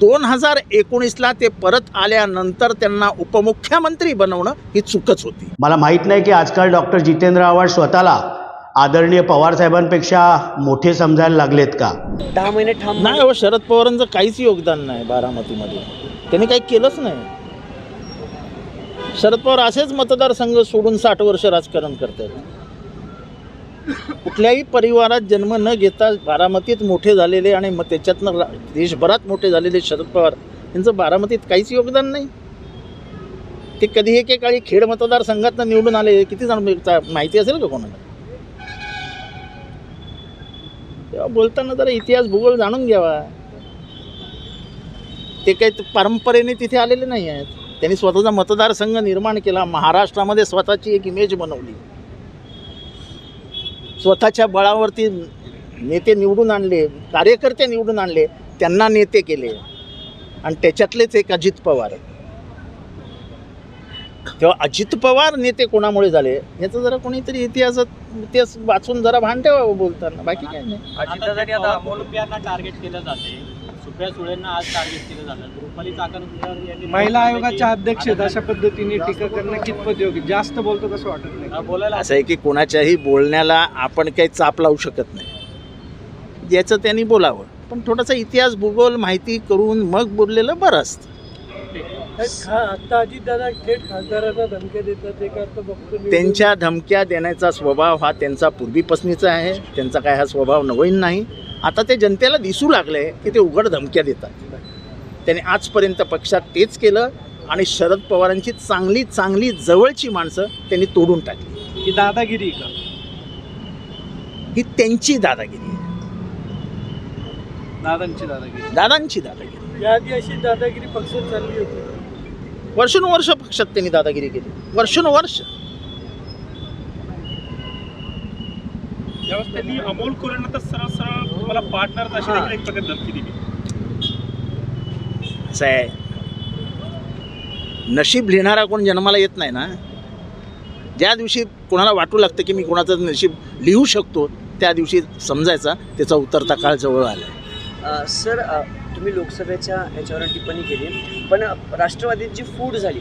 दोन हजार एकोणीसला ते परत आल्यानंतर त्यांना उपमुख्यमंत्री बनवणं ही चूकच होती. मला माहीत नाही की आजकाल डॉक्टर जितेंद्र आव्हाड स्वतःला आदरणीय पवार साहेबांपेक्षा मोठे समजायला लागलेत का? दहा महिने ठाम नाही हो शरद पवारांचं काहीच योगदान नाही बारामतीमध्ये. त्यांनी काही केलंच नाही. शरद पवार असेच मतदारसंघ सोडून साठ वर्ष राजकारण करतात कुठल्याही परिवारात जन्म न घेता बारामतीत मोठे झालेले आणि मग त्याच्यातनं देशभरात मोठे झालेले शरद पवार यांचं बारामतीत काहीच योगदान नाही. ते कधी एकेकाळी खेड मतदारसंघातनं निवडून आले किती जण माहिती असेल का कोणाला? तेव्हा बोलताना जरा इतिहास भूगोल जाणून घ्यावा. ते काही परंपरेने तिथे आलेले नाही आहेत. त्यांनी स्वतःचा मतदारसंघ निर्माण केला महाराष्ट्रामध्ये स्वतःची एक इमेज बनवली. स्वतःच्या बळावरती नेते निवडून आणले कार्यकर्ते निवडून आणले त्यांना नेते केले. आणि त्याच्यातलेच एक अजित पवार. तेव्हा अजित पवार नेते कोणामुळे झाले? याचं जरा कोणीतरी इतिहासात इतिहास वाचून जरा भान बोलताना. बाकी काय नाही. टार्गेट केलं जाते. सुप्रिया सुळेंना आज टार्गेट केलं जातं रुपाली चाकण महिला आयोगाच्या अध्यक्ष आहेत अशा पद्धतीने टीका करणं कितपत योग्य? जास्त बोलतो कसं वाटत नाही? बोलायला असं आहे की कोणाच्याही बोलण्याला आपण काही चाप लावू शकत नाही. ज्याचं त्यांनी बोलावं. पण थोडासा इतिहास भूगोल माहिती करून मग बोललेलं बरं असतं. आता थेट खासदारांना धमक्या देतात एक अर्थ बघतो त्यांच्या धमक्या देण्याचा स्वभाव हा त्यांचा पूर्वीपासनीचा आहे. त्यांचा काय हा स्वभाव नवीन नाही. आता ते जनतेला दिसू लागले की ते उघड धमक्या देतात. त्यांनी आजपर्यंत पक्षात तेच केलं आणि शरद पवारांची चांगली चांगली जवळची माणसं त्यांनी तोडून टाकली. ही दादागिरी का? ही त्यांची दादागिरी आहे. दादांची दादागिरी. दादांची दादागिरी. याआधी अशी दादागिरी पक्षात चालली होती. वर्षानुवर्ष पक्षात त्यांनी दादागिरी केली. वर्षानुवर्ष. त्यावेळेस त्यांनी अमोल कोरेंना तर सरळ सरळ मला पार्टनर अशी देखील एक प्रकारे धमकी दिली. असं आहे. नशीब लिहिणारा कोण जन्माला येत नाही ना? ज्या दिवशी कोणाला वाटू लागतं की मी कोणाचं नशीब लिहू शकतो त्या दिवशी समजायचा त्याचा उतरता काळ जवळ आला. सर तुम्ही लोकसभेच्या याच्यावर टिप्पणी केली. पण अ, राष्ट्रवादीची फूट झाली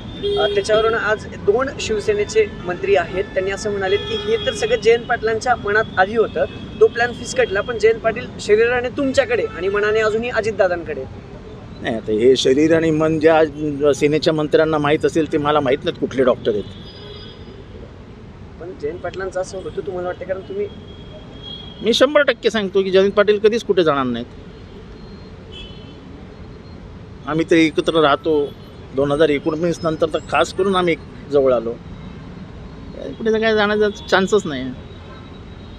त्याच्यावरून आज दोन शिवसेनेचे मंत्री आहेत. त्यांनी असं म्हणाले की हे तर सगळं जयंत पाटलांच्या मनात आधी होतं. तो प्लॅन फिसकटला पण जयंत पाटील शरीराने तुमच्याकडे आणि मनाने अजूनही अजितदादांकडे. नाही आता हे शरीर आणि मन ज्या सेनेच्या मंत्र्यांना माहीत असेल ते मला माहीत नाहीत कुठले डॉक्टर आहेत. पण जयंत पाटलांचं असं होतं तुम्हाला वाटतं? कारण तुम्ही मी शंभर टक्के सांगतो की जयंत पाटील कधीच कुठे जाणार नाहीत. आम्ही तर एकत्र राहतो. दोन हजार एकोणवीस नंतर तर खास करून आम्ही एक जवळ आलो. कुठे तर काय जाण्याचा चान्सच नाही.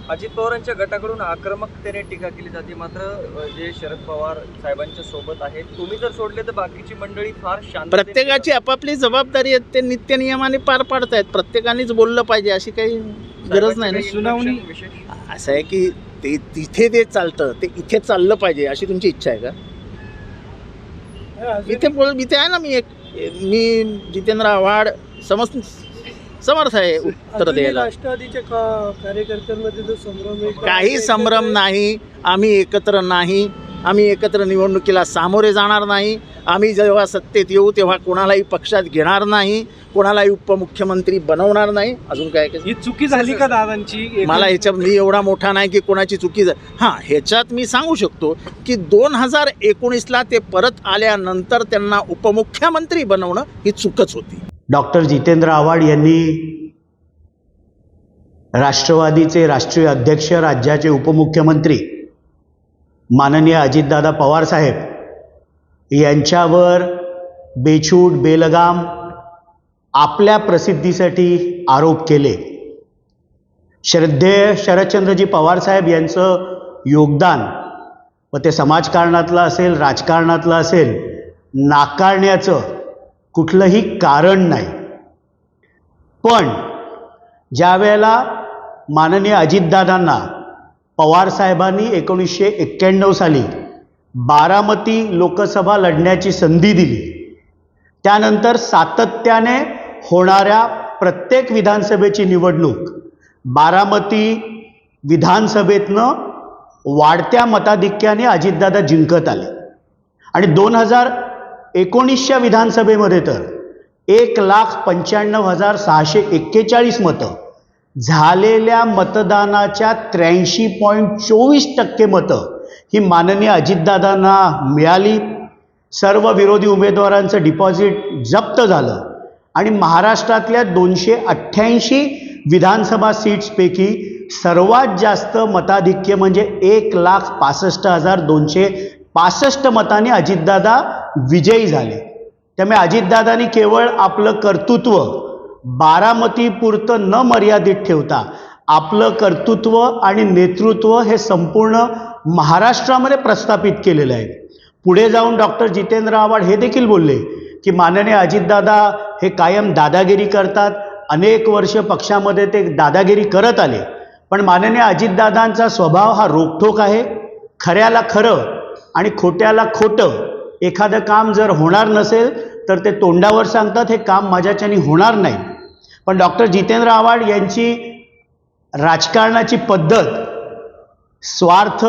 अजित पवारांच्या गटाकडून आक्रमकतेने टीका केली जाते. मात्र जे शरद पवार साहेबांच्या सोबत आहेत तुम्ही जर सोडले तर बाकीची मंडळी फार शांत प्रत्येकाची आपापली जबाबदारी आहे. ते नित्य नियमाने पार पाडतायत. प्रत्येकानेच बोललं पाहिजे अशी काही गरज नाही ना? सुनावणी- विशेष? असं आहे की ते तिथे ते चालतं ते इथे चाललं पाहिजे अशी तुमची इच्छा आहे का? इथे बोल इथे आहे ना मी एक मी जितेंद्र आव्हाड समज समर्थ आहे उत्तर द्यायला. राष्ट्रवादीच्या कार्यकर्त्यांमध्ये जो संभ्रम आहे काही संभ्रम नाही आम्ही एकत्र नाही आम्ही एकत्र निवडणुकीला सामोरे जाणार नाही आम्ही जेव्हा सत्तेत येऊ तेव्हा कोणालाही पक्षात घेणार नाही कोणालाही उपमुख्यमंत्री बनवणार नाही. अजून काय काय? ही चुकी झाली का दादांची? मला ह्याच्यात मी एवढा मोठा नाही की कोणाची चुकी झा- हां ह्याच्यात मी सांगू शकतो की दोन हजार एकोणीसला ते परत आल्यानंतर त्यांना उपमुख्यमंत्री बनवणं ही चूकच होती. डॉक्टर जितेंद्र आव्हाड यांनी राष्ट्रवादीचे राष्ट्रीय अध्यक्ष राज्याचे उपमुख्यमंत्री माननीय अजितदादा पवारसाहेब यांच्यावर बेछूट बेलगाम आपल्या प्रसिद्धीसाठी आरोप केले. श्रद्धेय शरदचंद्रजी पवारसाहेब यांचं योगदान व ते समाजकारणातलं असेल राजकारणातलं असेल नाकारण्याचं कुठलंही कारण नाही. पण ज्या वेळेला माननीय अजितदादांना पवारसाहेबांनी एकोणीसशे एक्क्याण्णव साली बारामती लोकसभा लढण्याची संधी दिली त्यानंतर सातत्याने होणाऱ्या प्रत्येक विधानसभेची निवडणूक बारामती विधानसभेतनं वाढत्या मताधिक्याने अजितदादा जिंकत आले. आणि दोन हजार एकोणीसच्या विधानसभेमध्ये तर एक लाख पंच्याण्णव हजार सहाशे एक्केचाळीस मतं झालेल्या मतदानाच्या त्र्याऐंशी पॉईंट चोवीस टक्के मतं ही माननीय अजितदादांना मिळाली. सर्व विरोधी उमेदवारांचं डिपॉझिट जप्त झालं. आणि महाराष्ट्रातल्या दोनशे अठ्ठ्याऐंशी विधानसभा सीट्सपैकी सर्वात जास्त मताधिक्य म्हणजे एक लाख पासष्ट हजार दोनशे पासष्ट मतांनी अजितदादा विजयी झाले. त्यामुळे अजितदादांनी केवळ आपलं कर्तृत्व बारामतीपुरतं न मर्यादित ठेवता आपलं कर्तृत्व आणि नेतृत्व हे संपूर्ण महाराष्ट्रामध्ये प्रस्थापित केलेलं आहे. पुढे जाऊन डॉक्टर जितेंद्र आव्हाड हे देखील बोलले की माननीय अजितदादा हे कायम दादागिरी करतात. अनेक वर्ष पक्षामध्ये ते दादागिरी करत आले. पण माननीय अजितदादांचा स्वभाव हा रोखठोक आहे. खऱ्याला खरं आणि खोट्याला खोटं एखादं काम जर होणार नसेल तर ते तोंडावर सांगतात हे काम माझ्याच्यानी होणार नाही. पण डॉक्टर जितेंद्र आव्हाड यांची राजकारणाची पद्धत स्वार्थ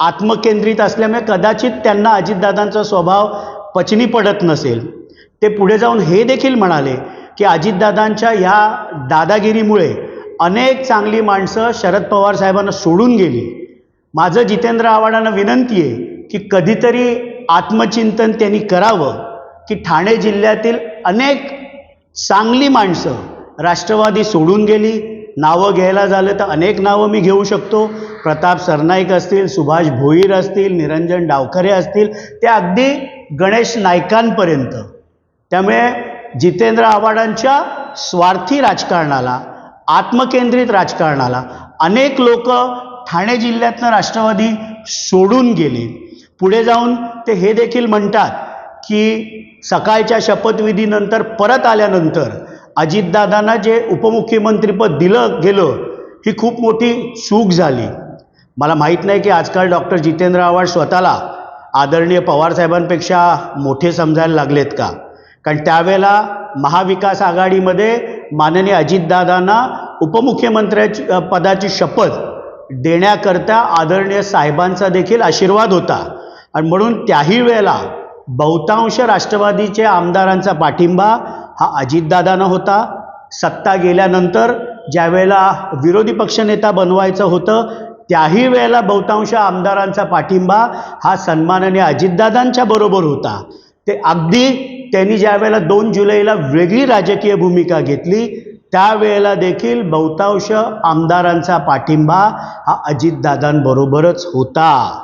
आत्मकेंद्रित असल्यामुळे कदाचित त्यांना अजितदादांचा स्वभाव पचनी पडत नसेल. ते पुढे जाऊन हे देखील म्हणाले की अजितदादांच्या ह्या दादागिरीमुळे अनेक चांगली माणसं शरद पवार साहेबांना सोडून गेली. माझं जितेंद्र आव्हाडांना विनंती आहे की कधीतरी आत्मचिंतन त्यांनी करावं की ठाणे जिल्ह्यातील अनेक चांगली माणसं राष्ट्रवादी सोडून गेली. नावं घ्यायला झालं तर अनेक नावं मी घेऊ शकतो. प्रताप सरनाईक असतील सुभाष भोईर असतील निरंजन डावखरे असतील ते अगदी गणेश नायकांपर्यंत त्यामुळे जितेंद्र आव्हाडांच्या स्वार्थी राजकारणाला आत्मकेंद्रित राजकारणाला अनेक लोक ठाणे जिल्ह्यातनं राष्ट्रवादी सोडून गेली. पुढे जाऊन ते हे देखील म्हणतात की सकाळच्या शपथविधीनंतर परत आल्यानंतर अजितदादांना जे उपमुख्यमंत्रीपद दिलं गेलं ही खूप मोठी चूक झाली. मला माहीत नाही की आजकाल डॉक्टर जितेंद्र आव्हाड स्वतःला आदरणीय पवारसाहेबांपेक्षा मोठे समजायला लागलेत का? कारण त्यावेळेला महाविकास आघाडीमध्ये माननीय अजितदादांना उपमुख्यमंत्र्याची पदाची शपथ देण्याकरता आदरणीय साहेबांचा देखील आशीर्वाद होता. आणि म्हणून त्याही वेळेला बहुतांश राष्ट्रवादीच्या आमदारांचा पाठिंबा हा अजितदादांना होता. सत्ता गेल्यानंतर ज्यावेळेला विरोधी पक्षनेता बनवायचं होतं त्याही वेळेला बहुतांश आमदारांचा पाठिंबा हा सन्माननीय अजितदादांच्या बरोबर होता. ते अगदी त्यांनी ज्या वेळेला दोन जुलैला वेगळी राजकीय भूमिका घेतली त्यावेळेला देखील बहुतांश आमदारांचा पाठिंबा हा अजितदादांबरोबरच होता.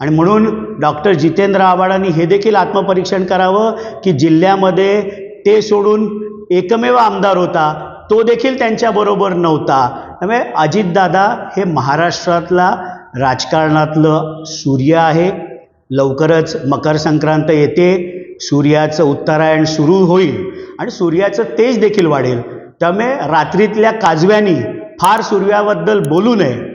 आणि म्हणून डॉक्टर जितेंद्र आव्हाडांनी हे देखील आत्मपरीक्षण करावं की जिल्ह्यामध्ये ते सोडून एकमेव आमदार होता तो देखील त्यांच्याबरोबर नव्हता. त्यामुळे अजितदादा हे महाराष्ट्रातला राजकारणातलं सूर्य आहे. लवकरच मकर संक्रांत येते सूर्याचं उत्तरायण सुरू होईल आणि सूर्याचं तेज देखील वाढेल. त्यामुळे रात्रीतल्या काजव्यांनी फार सूर्याबद्दल बोलू नये.